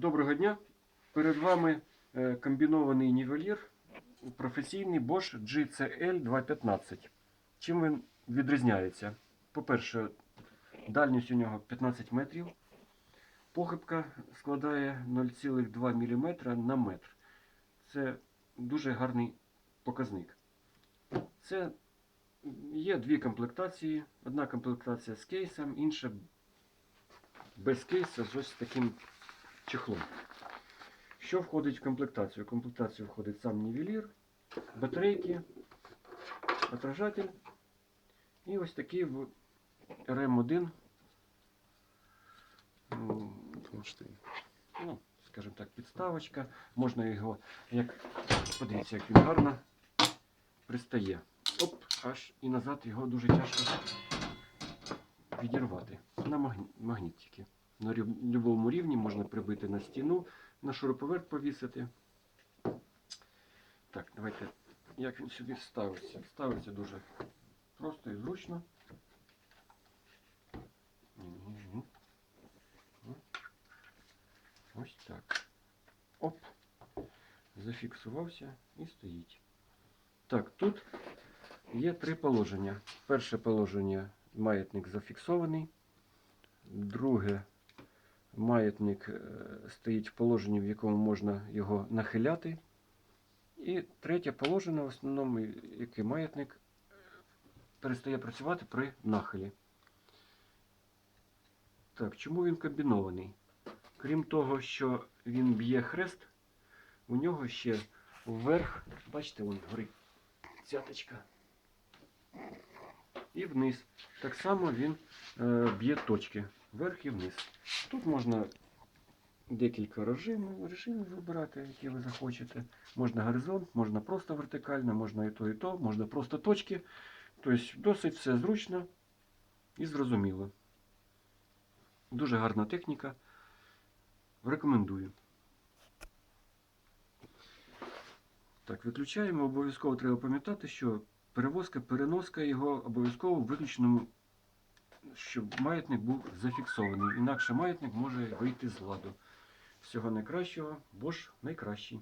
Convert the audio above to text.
Доброго дня. Перед вами е, комбінований нівелір професійний Bosch GCL 215. Чим він відрізняється? По-перше, дальність у нього 15 метрів. Похибка складає 0,2 мм на метр. Це дуже гарний показник. Це є дві комплектації. Одна комплектація з кейсом, інша без кейса з ось таким чехлом. Що входить в комплектацію? В комплектацію входить сам нівелір, батарейки, отражатель і ось такий в РМ1, ну, скажімо так, підставочка. Можна його, як подивіться, як він гарно пристає. Оп, аж і назад його дуже тяжко відірвати. На магні- магнітики. На будь-якому рівні можна прибити на стіну, на шуруповерт повісити. Так, давайте, як він сюди ставиться. Ставиться дуже просто і зручно. Ось так. Оп. Зафіксувався і стоїть. Так, тут є три положення. Перше положення маятник зафіксований. Друге маятник е, стоїть в положенні, в якому можна його нахиляти. І третє положення, в основному, який маятник перестає працювати при нахилі. Так, чому він комбінований? Крім того, що він б'є хрест, у нього ще вверх, бачите, вон горить цяточка. І вниз. Так само він е, б'є точки вверх і вниз. Тут можна декілька режимів, режимів вибирати, які ви захочете. Можна горизонт, можна просто вертикально, можна і то, і то, можна просто точки. Тобто досить все зручно і зрозуміло. Дуже гарна техніка. Рекомендую. Так, виключаємо. Обов'язково треба пам'ятати, що перевозка, переноска його обов'язково виключно, щоб маятник був зафіксований. Інакше маятник може вийти з ладу. Всього найкращого, бо ж найкращий.